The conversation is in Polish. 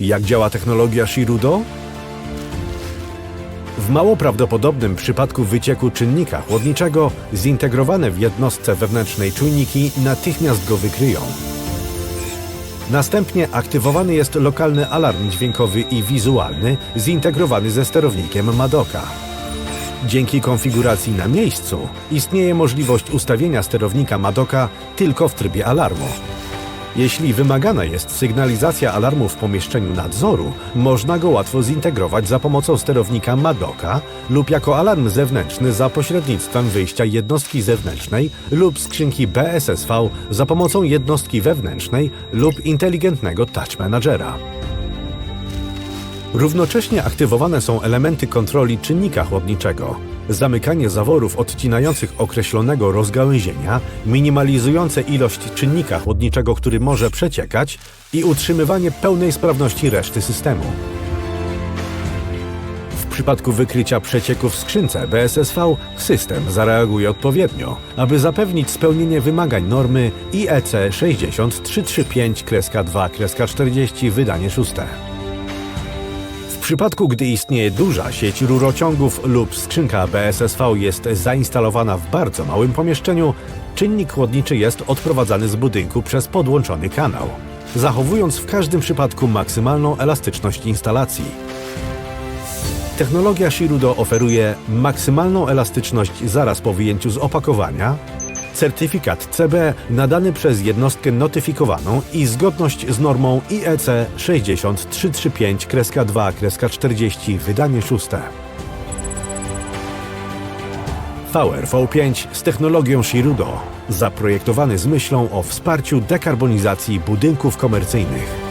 Jak działa technologia Shirudo? W mało prawdopodobnym przypadku wycieku czynnika chłodniczego zintegrowane w jednostce wewnętrznej czujniki natychmiast go wykryją. Następnie aktywowany jest lokalny alarm dźwiękowy i wizualny zintegrowany ze sterownikiem Madoka. Dzięki konfiguracji na miejscu istnieje możliwość ustawienia sterownika Madoka tylko w trybie alarmu. Jeśli wymagana jest sygnalizacja alarmu w pomieszczeniu nadzoru, można go łatwo zintegrować za pomocą sterownika Madoka lub jako alarm zewnętrzny za pośrednictwem wyjścia jednostki zewnętrznej lub skrzynki BSSV za pomocą jednostki wewnętrznej lub inteligentnego Touch Managera. Równocześnie aktywowane są elementy kontroli czynnika chłodniczego. Zamykanie zaworów odcinających określonego rozgałęzienia, minimalizujące ilość czynnika chłodniczego, który może przeciekać i utrzymywanie pełnej sprawności reszty systemu. W przypadku wykrycia przecieku w skrzynce BSSV system zareaguje odpowiednio, aby zapewnić spełnienie wymagań normy E IEC 60335-2-40 wydanie 6. W przypadku, gdy istnieje duża sieć rurociągów lub skrzynka BSSV jest zainstalowana w bardzo małym pomieszczeniu, czynnik chłodniczy jest odprowadzany z budynku przez podłączony kanał, zachowując w każdym przypadku maksymalną elastyczność instalacji. Technologia Shirudo oferuje maksymalną elastyczność zaraz po wyjęciu z opakowania, certyfikat CB nadany przez jednostkę notyfikowaną i zgodność z normą E IEC 60335-2-40 wydanie 6. VRV5 z technologią Shirudo, zaprojektowany z myślą o wsparciu dekarbonizacji budynków komercyjnych.